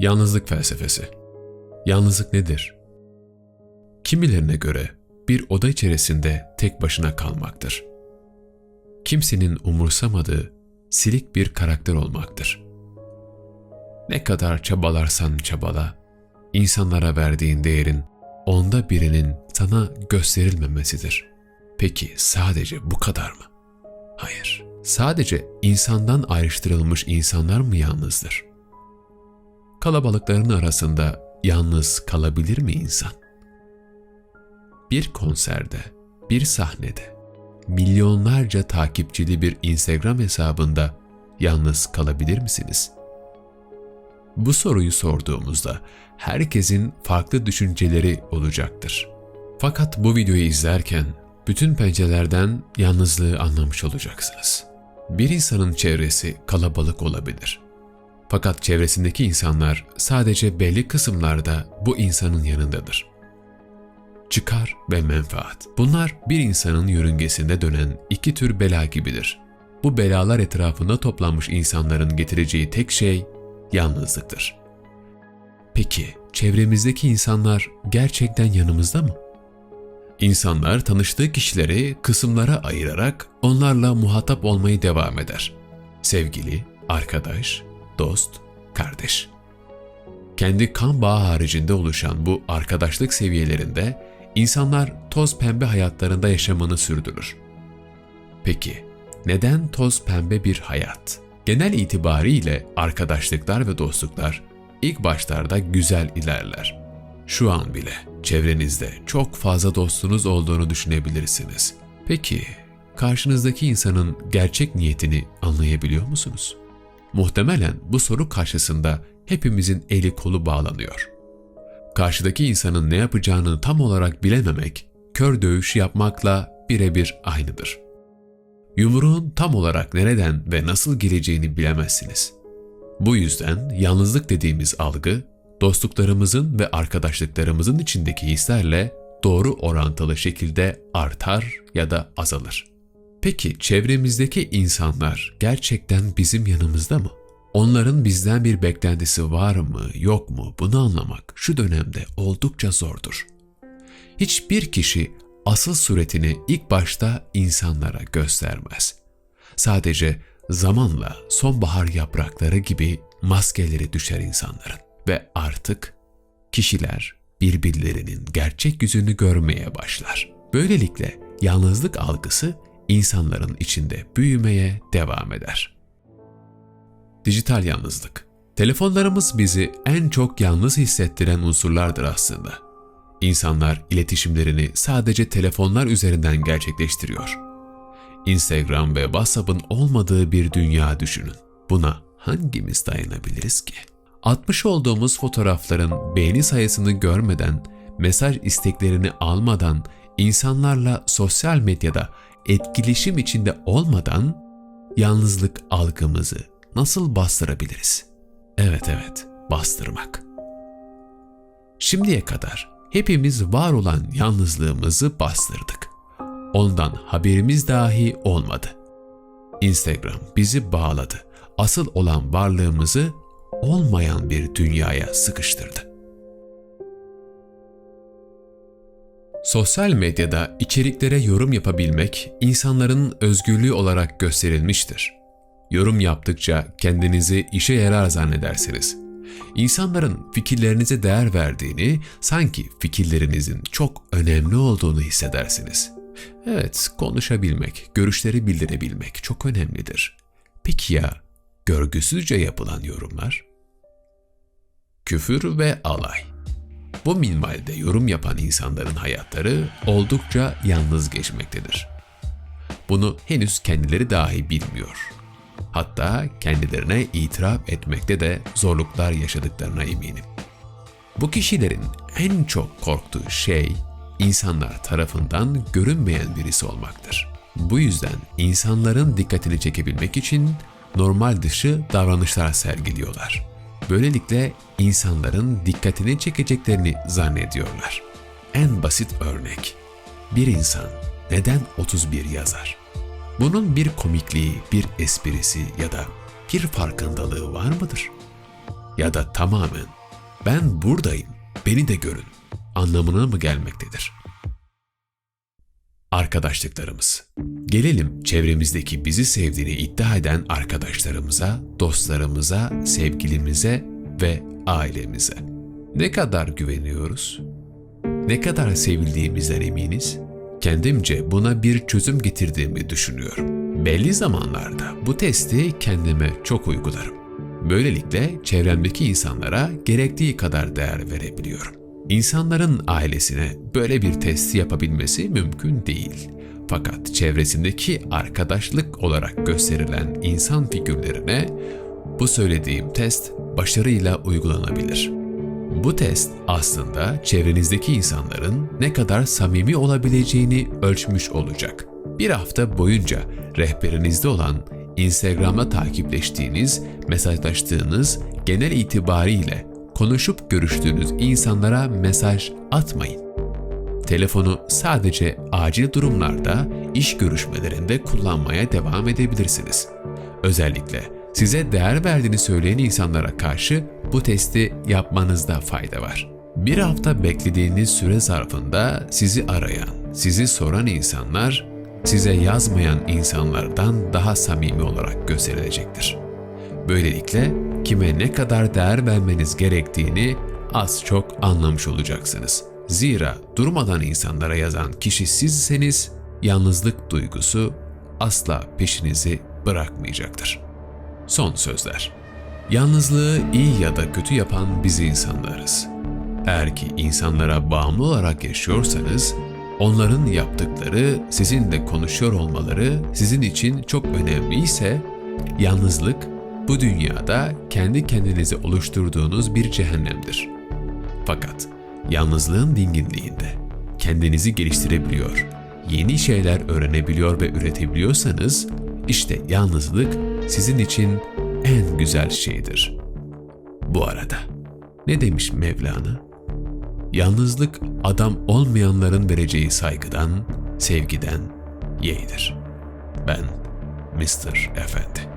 Yalnızlık felsefesi. Yalnızlık nedir? Kimilerine göre bir oda içerisinde tek başına kalmaktır. Kimsenin umursamadığı silik bir karakter olmaktır. Ne kadar çabalarsan çabala, insanlara verdiğin değerin onda birinin sana gösterilmemesidir. Peki sadece bu kadar mı? Hayır. Sadece insandan ayrıştırılmış insanlar mı yalnızdır? Kalabalıkların arasında yalnız kalabilir mi insan? Bir konserde, bir sahnede, milyonlarca takipçili bir Instagram hesabında yalnız kalabilir misiniz? Bu soruyu sorduğumuzda herkesin farklı düşünceleri olacaktır. Fakat bu videoyu izlerken bütün pencerelerden yalnızlığı anlamış olacaksınız. Bir insanın çevresi kalabalık olabilir. Fakat çevresindeki insanlar sadece belli kısımlarda bu insanın yanındadır. Çıkar ve menfaat. Bunlar bir insanın yörüngesinde dönen iki tür bela gibidir. Bu belalar etrafında toplanmış insanların getireceği tek şey yalnızlıktır. Peki çevremizdeki insanlar gerçekten yanımızda mı? İnsanlar tanıştığı kişileri kısımlara ayırarak onlarla muhatap olmayı devam eder. Sevgili, arkadaş, dost, kardeş. Kendi kan bağı haricinde oluşan bu arkadaşlık seviyelerinde insanlar toz pembe hayatlarında yaşamını sürdürür. Peki neden toz pembe bir hayat? Genel itibariyle arkadaşlıklar ve dostluklar ilk başlarda güzel ilerler. Şu an bile çevrenizde çok fazla dostunuz olduğunu düşünebilirsiniz. Peki karşınızdaki insanın gerçek niyetini anlayabiliyor musunuz? Muhtemelen bu soru karşısında hepimizin eli kolu bağlanıyor. Karşıdaki insanın ne yapacağını tam olarak bilememek, kör dövüş yapmakla birebir aynıdır. Yumruğun tam olarak nereden ve nasıl geleceğini bilemezsiniz. Bu yüzden yalnızlık dediğimiz algı, dostluklarımızın ve arkadaşlıklarımızın içindeki hislerle doğru orantılı şekilde artar ya da azalır. Peki çevremizdeki insanlar gerçekten bizim yanımızda mı? Onların bizden bir beklentisi var mı, yok mu bunu anlamak şu dönemde oldukça zordur. Hiçbir kişi asıl suretini ilk başta insanlara göstermez. Sadece zamanla sonbahar yaprakları gibi maskeleri düşer insanların ve artık kişiler birbirlerinin gerçek yüzünü görmeye başlar. Böylelikle yalnızlık algısı insanların içinde büyümeye devam eder. Dijital yalnızlık. Telefonlarımız bizi en çok yalnız hissettiren unsurlardır aslında. İnsanlar iletişimlerini sadece telefonlar üzerinden gerçekleştiriyor. Instagram ve WhatsApp'ın olmadığı bir dünya düşünün. Buna hangimiz dayanabiliriz ki? Atmış olduğumuz fotoğrafların beğeni sayısını görmeden, mesaj isteklerini almadan, insanlarla sosyal medyada etkileşim içinde olmadan yalnızlık algımızı nasıl bastırabiliriz? Evet evet, bastırmak. Şimdiye kadar hepimiz var olan yalnızlığımızı bastırdık. Ondan haberimiz dahi olmadı. Instagram bizi bağladı. Asıl olan varlığımızı olmayan bir dünyaya sıkıştırdı. Sosyal medyada içeriklere yorum yapabilmek insanların özgürlüğü olarak gösterilmiştir. Yorum yaptıkça kendinizi işe yarar zannedersiniz. İnsanların fikirlerinize değer verdiğini, sanki fikirlerinizin çok önemli olduğunu hissedersiniz. Evet, konuşabilmek, görüşleri bildirebilmek çok önemlidir. Peki ya görgüsüzce yapılan yorumlar? Küfür ve alay. Bu minvalde yorum yapan insanların hayatları oldukça yalnız geçmektedir. Bunu henüz kendileri dahi bilmiyor. Hatta kendilerine itiraf etmekte de zorluklar yaşadıklarına eminim. Bu kişilerin en çok korktuğu şey insanlar tarafından görünmeyen birisi olmaktır. Bu yüzden insanların dikkatini çekebilmek için normal dışı davranışlar sergiliyorlar. Böylelikle insanların dikkatini çekeceklerini zannediyorlar. En basit örnek. Bir insan neden 31 yazar? Bunun bir komikliği, bir esprisi ya da bir farkındalığı var mıdır? ya da tamamen ben buradayım, beni de görün anlamına mı gelmektedir? Arkadaşlıklarımız. Gelelim çevremizdeki bizi sevdiğini iddia eden arkadaşlarımıza, dostlarımıza, sevgilimize ve ailemize. Ne kadar güveniyoruz? Ne kadar sevildiğimizden eminiz? Kendimce buna bir çözüm getirdiğimi düşünüyorum. Belli zamanlarda bu testi kendime çok uygularım. Böylelikle çevremdeki insanlara gerektiği kadar değer verebiliyorum. İnsanların ailesine böyle bir testi yapabilmesi mümkün değil. Fakat çevresindeki arkadaşlık olarak gösterilen insan figürlerine bu söylediğim test başarıyla uygulanabilir. Bu test aslında çevrenizdeki insanların ne kadar samimi olabileceğini ölçmüş olacak. Bir hafta boyunca rehberinizde olan Instagram'da takipleştiğiniz, mesajlaştığınız genel itibariyle konuşup görüştüğünüz insanlara mesaj atmayın. Telefonu sadece acil durumlarda, iş görüşmelerinde kullanmaya devam edebilirsiniz. Özellikle size değer verdiğini söyleyen insanlara karşı bu testi yapmanızda fayda var. Bir hafta beklediğiniz süre zarfında sizi arayan, sizi soran insanlar, size yazmayan insanlardan daha samimi olarak gösterilecektir. Böylelikle kime ne kadar değer vermeniz gerektiğini az çok anlamış olacaksınız. Zira durmadan insanlara yazan kişi sizseniz yalnızlık duygusu asla peşinizi bırakmayacaktır. Son sözler. Yalnızlığı iyi ya da kötü yapan biz insanlarız. Eğer ki insanlara bağımlı olarak yaşıyorsanız, onların yaptıkları, sizinle konuşuyor olmaları sizin için çok önemliyse, yalnızlık bu dünyada kendi kendinize oluşturduğunuz bir cehennemdir. Fakat yalnızlığın dinginliğinde kendinizi geliştirebiliyor, yeni şeyler öğrenebiliyor ve üretebiliyorsanız, işte yalnızlık sizin için en güzel şeydir. Bu arada ne demiş Mevlana? Yalnızlık adam olmayanların vereceği saygıdan, sevgiden yeğdir. Ben Mr. Efendi.